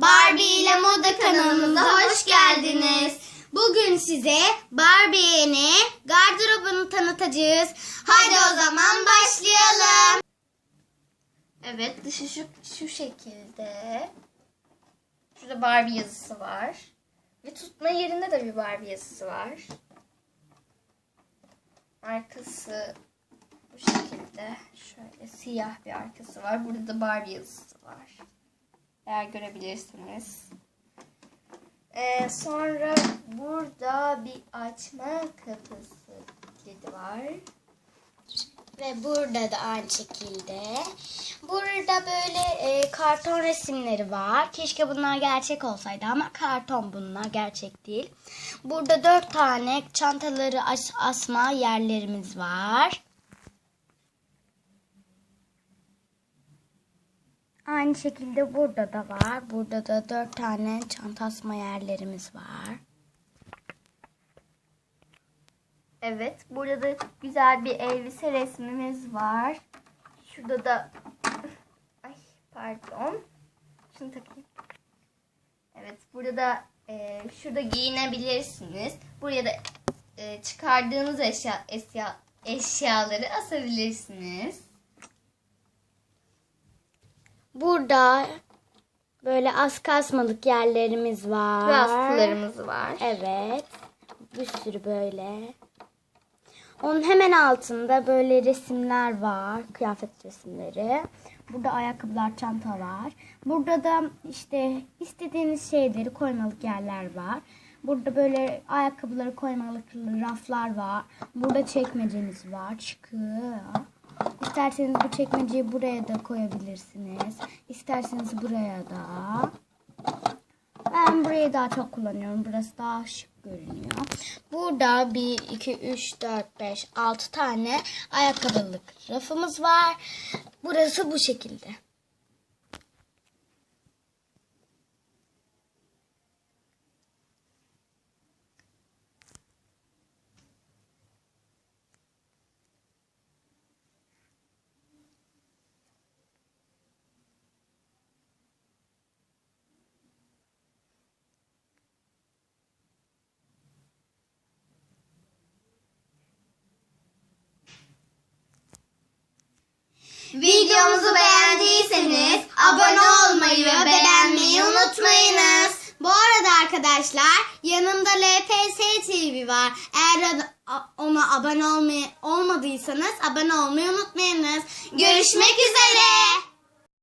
Barbie ile Moda kanalımıza hoş geldiniz. Bugün size Barbie'ni gardırobunu tanıtacağız. Hadi o zaman başlayalım. Evet dışı şu, şu şekilde. Şurada Barbie yazısı var. Ve tutma yerinde de bir Barbie yazısı var. Arkası bu şekilde. Şöyle siyah bir arkası var. Burada da Barbie yazısı var. Eğer görebilirsiniz. Ee, sonra burada bir açma kapısı kilidi var. Ve burada da aynı şekilde. Burada böyle e, karton resimleri var. Keşke bunlar gerçek olsaydı ama karton bunlar gerçek değil. Burada dört tane çantaları as- asma yerlerimiz var. Aynı şekilde burada da var. Burada da dört tane çanta asma yerlerimiz var. Evet, burada da güzel bir elbise resmimiz var. Şurada da ay pardon. Şunu takayım. Evet, burada da e, şurada giyinebilirsiniz. Buraya da e, çıkardığınız eşya, eşya eşyaları asabilirsiniz. Burada böyle az kasmalık yerlerimiz var. Ve askılarımız var. Evet. Bir sürü böyle. Onun hemen altında böyle resimler var. Kıyafet resimleri. Burada ayakkabılar, çanta var. Burada da işte istediğiniz şeyleri koymalık yerler var. Burada böyle ayakkabıları koymalık raflar var. Burada çekmeceniz var. Çıkıyor. İsterseniz bu çekmeceyi buraya da koyabilirsiniz. İsterseniz buraya da. Ben burayı daha çok kullanıyorum. Burası daha şık görünüyor. Burada 1, 2, 3, 4, 5, 6 tane ayakkabılık rafımız var. Burası bu şekilde. Videomuzu beğendiyseniz abone olmayı ve beğenmeyi unutmayınız. Bu arada arkadaşlar yanımda LPS TV var. Eğer ona abone olmay olmadıysanız abone olmayı unutmayınız. Görüşmek üzere.